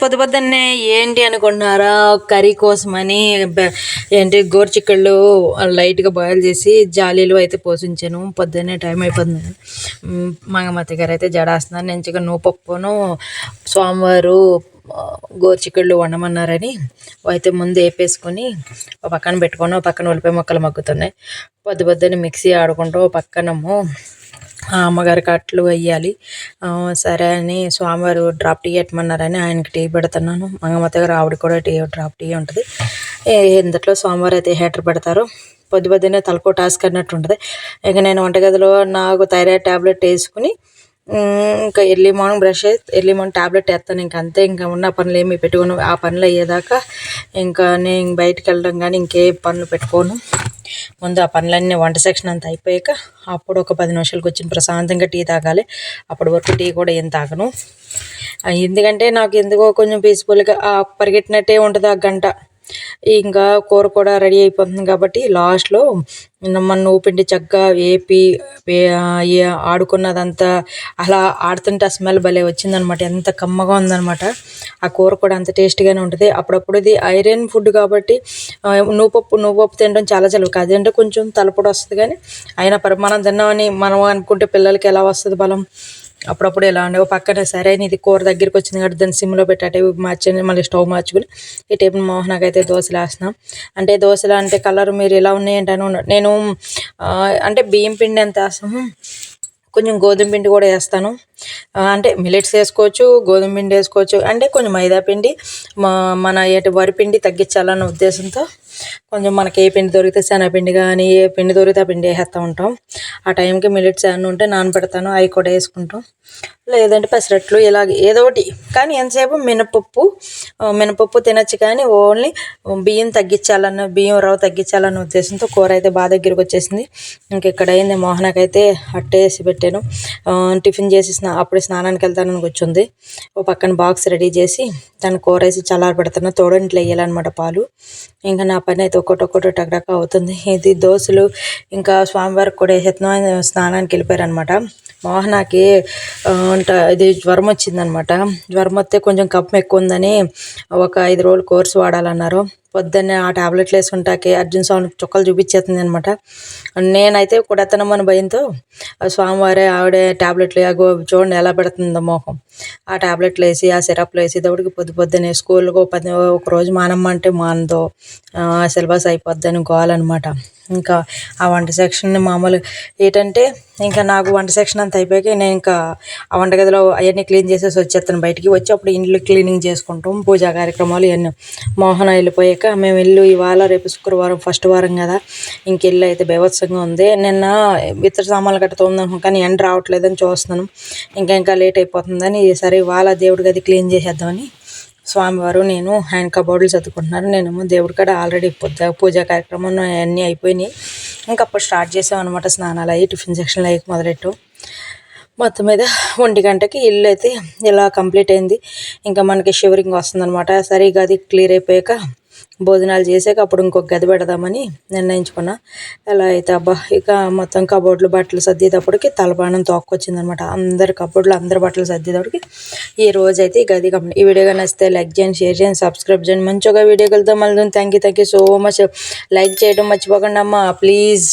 పొద్దు పొద్దున్నే ఏంటి అనుకుంటున్నారా? కర్రీ కోసమని ఏంటి గోరుచిక్కళ్ళు లైట్గా బాయిల్ చేసి జాలీలు అయితే పోషించాను పొద్దున్నే టైం అయిపోతుంది. మ్, మంగమతి గారు అయితే జడేస్తున్నారు. నేను చికెన్ నువ్వు పప్పును సోమవారు గోరుచిక్కళ్ళు వండమన్నారని అయితే ముందు వేపేసుకొని ఒక పక్కన పెట్టుకొని ఒక పక్కన ఉల్లిపాయ మొక్కలు మగ్గుతున్నాయి. పొద్దు పొద్దున్నే మిక్సీ ఆడుకుంటూ పక్కనము అమ్మగారికి అట్లు వేయాలి సరే అని స్వామివారు డ్రాప్ టీ ఇవ్వమన్నారని ఆయనకి టీ పెడుతున్నాను. మంగమ్మత గారు ఆవిడ కూడా టీ డ్రాప్ టీ ఉంటుంది. ఏ- ఇంతట్లో స్వామివారు అయితే హీటర్ పెడతారు. పొద్దు పొద్దునే తలకో టాస్క్ అన్నట్టు ఉంటుంది. ఇక నేను వంటగదిలో నాకు థైరాయిడ్ ట్యాబ్లెట్ వేసుకుని ఇంకా early morning brush early morning tablet వేస్తాను. ఇంకా అంతే ఇంకా ఉన్న పనులు ఏమి పెట్టుకోను. ఆ పనులు అయ్యేదాకా ఇంకా నేను బయటికి వెళ్ళడం కానీ ఇంకే పనులు పెట్టుకోను. ముందు ఆ పనులన్నీ వంట సెక్షన్ అంతా అయిపోయాక అప్పుడు ఒక పది నిమిషాలకు వచ్చిన ప్రశాంతంగా టీ తాగాలి. అప్పటి వరకు టీ కూడా ఏం తాగను. ఎందుకంటే నాకు ఎందుకో కొంచెం పీస్ఫుల్గా పరిగెట్టినట్టే ఉంటుంది ఆ గంట. ఇంకా కూర కూడా రెడీ అయిపోతుంది కాబట్టి లాస్ట్లో మన ఊపిండి చక్కగా వేపి ఆడుకున్నదంతా అలా ఆడుతుంటే ఆ స్మెల్ భలే వచ్చిందనమాట. ఎంత కమ్మగా ఉందనమాట. ఆ కూర కూడా అంత టేస్టీగానే ఉంటుంది. అప్పుడప్పుడు ఇది ఐరన్ ఫుడ్ కాబట్టి నువ్వుపప్పు నువ్వు పప్పు నువ్వు పప్పు తినడం చాలా చలువు అదంటే కొంచెం తలపొడి వస్తుంది కానీ అయినా పరి మనం తిన్నామని మనం అనుకుంటే పిల్లలకి ఎలా వస్తుంది బలం? అప్పుడప్పుడు ఎలా ఉండే పక్కన సరే ఇది కూర దగ్గరికి వచ్చింది కాబట్టి దాన్ని సిమ్లో పెట్టి మార్చండి మళ్ళీ స్టవ్ మార్చుకుని ఈ టైపు మోహనకైతే అయితే దోశలు వేస్తున్నాం. అంటే దోశలు అంటే కలర్ మీరు ఎలా ఉన్నాయంటే అని నేను అంటే బియ్యం పిండి ఎంత వేస్తాము కొంచెం గోధుమ పిండి కూడా వేస్తాను. అంటే మిలెట్స్ వేసుకోవచ్చు గోధుమ పిండి వేసుకోవచ్చు. అంటే కొంచెం మైదా పిండి మా మన ఏటి వరి పిండి తగ్గించాలన్న ఉద్దేశంతో కొంచెం మనకి ఏ పిండి దొరికితే శనగపిండి కానీ ఏ పిండి దొరికితే ఆ పిండి వేసేస్తూ ఉంటాం. ఆ టైంకి మిల్లెట్స్ అన్నీ ఉంటే నానబెడతాను అవి కూడా వేసుకుంటాం. లేదంటే పెసరట్లు ఇలాగ ఏదో ఒకటి. కానీ ఎంతసేపు మినపప్పు మినపప్పు తినచ్చు కానీ ఓన్లీ బియ్యం తగ్గించాలన్న బియ్యం రవ్వ తగ్గించాలన్న ఉద్దేశంతో కూర అయితే బాగా దగ్గరికి వచ్చేసింది. ఇంకెక్కడ అయింది మోహనకైతే అట్టేసి పెట్టాను. టిఫిన్ చేసి స్నా అప్పుడే స్నానానికి వెళ్తానని కూర్చుంది. ఓ పక్కన బాక్స్ రెడీ చేసి దాన్ని కూర వేసి చల్లారి పెడతాను తోడంట్లు వేయాలన్నమాట పాలు. ఇంకా నా పని అయితే ఒక్కటి ఒక్కటి టక్టక్ అవుతుంది. ఇది దోశలు ఇంకా స్వామివారికి కూడా వేసేస్తున్నాం స్నానానికి వెళ్ళిపోయారనమాట మోహనాకి అంట ఇది జ్వరం వచ్చిందనమాట జ్వరం వస్తే కొంచెం కప్పం ఎక్కువ ఉందని ఒక ఐదు రోజులు కోర్సు వాడాలన్నారు. పొద్దున్నే ఆ టాబ్లెట్లు వేసుకుంటాకి అర్జున్ స్వామి చుక్కలు చూపించేస్తుంది అనమాట నేనైతే మన భయంతో స్వామివారే ఆవిడే టాబ్లెట్లు అగో చూడండి ఎలా పెడుతుందో మోహం. ఆ టాబ్లెట్లు వేసి ఆ సిరప్లు వేసి దౌడికి పొద్దు పొద్దున్నే స్కూల్కి ఒక పది ఒక రోజు మానమ్మ అంటే మానదో సిలబస్ అయిపోద్దని గోవాలన్నమాట ఇంకా ఆ వంట సెక్షన్ మామూలు ఏంటంటే ఇంకా నాకు వంట సెక్షన్ అంతా అయిపోయాక నేను ఇంకా ఆ వంటగదిలో అవన్నీ క్లీన్ చేసేసి వచ్చేస్తాను బయటికి. వచ్చి అప్పుడు ఇండ్లు క్లీనింగ్ చేసుకుంటాం పూజా కార్యక్రమాలు ఇవన్నీ. మోహన వెళ్ళిపోయాక మేము ఇల్లు ఇవాళ రేపు శుక్రవారం ఫస్ట్ వారం కదా. ఇంక ఇల్లు అయితే బీభత్సంగా ఉంది. నిన్న ఇతర సామాన్లు గట్ట కానీ ఎండ రావట్లేదని చూస్తున్నాను. ఇంకా ఇంకా లేట్ అయిపోతుందని సరే ఇవాళ దేవుడి గది క్లీన్ చేసేద్దామని స్వామివారు నేను హ్యాండ్ కబోర్డులు చదువుకుంటున్నారు. నేనేమో దేవుడి కాడ ఆల్రెడీ పొద్దు పూజా కార్యక్రమం అన్నీ అయిపోయినాయి. ఇంకా అప్పుడు స్టార్ట్ చేసాం అనమాట స్నానాలు అయ్యి టిఫిన్ సెక్షన్లు అయ్యి మొదలెట్టు. మొత్తం మీద ఒంటి గంటకి ఇల్లు అయితే ఇలా కంప్లీట్ అయింది. ఇంకా మనకి షివరింగ్ వస్తుందన్నమాట. సరే ఇక అది క్లియర్ అయిపోయాక భోజనాలు చేసాక అప్పుడు ఇంకొక గది పెడదామని నిర్ణయించుకున్నా. ఎలా అయితే అబ్బా ఇక మొత్తం కబోర్డులు బట్టలు సర్దేటప్పటికి తలపానం తోక్కొచ్చిందనమాట. అందరి కబోర్డులు అందరి బట్టలు సర్దేటప్పటికి ఈ రోజు అయితే ఈ గది కంపెనీ ఈ వీడియో కానీ నచ్చితే లైక్ చేయండి షేర్ చేయండి సబ్స్క్రైబ్ చేయండి. మంచిగా వీడియో వెళ్తాం మళ్ళీ thank you thank you so much like చేయడం మర్చిపోకండి అమ్మా ప్లీజ్